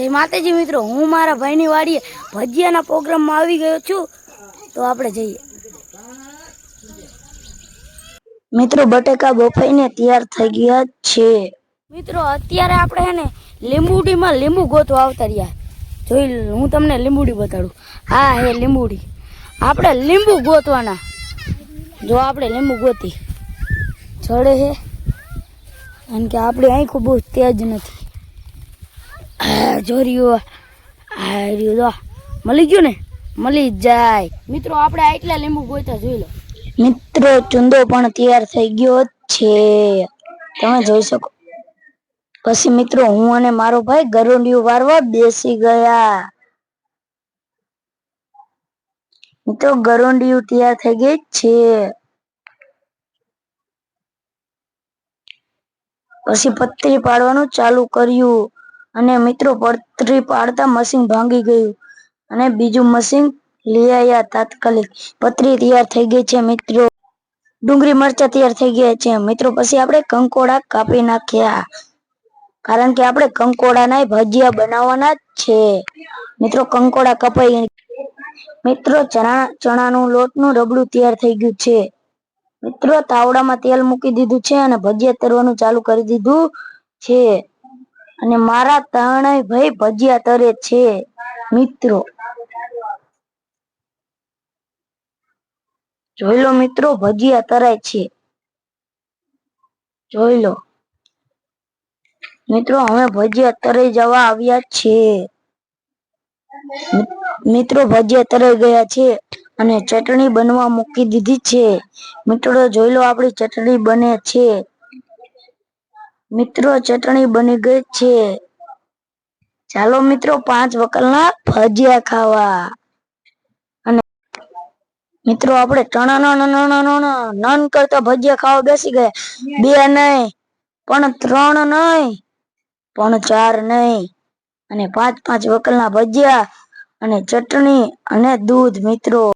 જય માતાજી મિત્રો હું મારા ભાઈની વાડીએ ભજીયાના પ્રોગ્રામમાં આવી ગયો છું. તો આપણે જઈએ. મિત્રો બટેકા બફાઈને તૈયાર થઈ ગયા છે. મિત્રો અત્યારે આપણે હે ને લીંબુડીમાં લીંબુ ગોતવા આવતા રહ્યા. જોઈ હું તમને લીંબુડી બતાડું. હા હે લીંબુડી. આપણે લીંબુ ગોતવાના. જો આપણે લીંબુ ગોતી. ચડે હે. કારણ કે આપણી આંખો બહુ તેજ નથી. મિત્રો, આપણે પણ તૈયાર થઈ ગયો છે. તમે જોઈ શકો. પછી મિત્રો, હું અને મારો ભાઈ ગરુંડિયું વારવા બેસી ગયા. મિત્રો ગરોડિયું તૈયાર થઈ ગઈ છે. પછી પત્રી પાડવાનું ચાલુ કર્યું. અને મિત્રો પડતરી પાડતા મશીન ભાંગી ગયું. અને બીજું મશીન લઈ આવ્યા તાત્કાલિક. પતરી તૈયાર થઈ ગઈ છે મિત્રો. ડુંગળી મરચા તૈયાર થઈ ગયા છે. મિત્રો પછી આપણે કંકોડા કાપી નાખ્યા. કારણ કે આપણે કંકોડાના ભજીયા બનાવવાના છે. મિત્રો કંકોડા કપાઈ મિત્રો ચણા, ચણાનું લોટનું રબડું તૈયાર થઈ ગયું છે. મિત્રો તાવડામાં તેલ મૂકી દીધું છે અને ભજીયા તરવાનું ચાલુ કરી દીધું છે. અને મારા ત્રણેય ભાઈ ભજીયા તરે છે, મિત્રો. જોઈ લો, મિત્રો, ભજીયા તરાય છે. જોઈ લો. મિત્રો હવે ભજીયા તરાઈ જવા આવ્યા છે. મિત્રો, ભજીયા તરાઈ ગયા છે અને ચટણી બનવા મૂકી દીધી છે. મિત્રો, જોઈ લો, આપણી ચટણી બને છે. મિત્રો, ચટણી બની ગઈ છે. ચાલો મિત્રો, પાંચ વકલના ભજીયા ખાવા. અને મિત્રો, આપણે ટણા નન કરતા ભજીયા ખાવા બેસી ગયા. બે નહીં, પણ ત્રણ નહીં, પણ ચાર નહીં. અને પાંચ પાંચ વકલના ભજીયા અને ચટણી અને દૂધ, મિત્રો.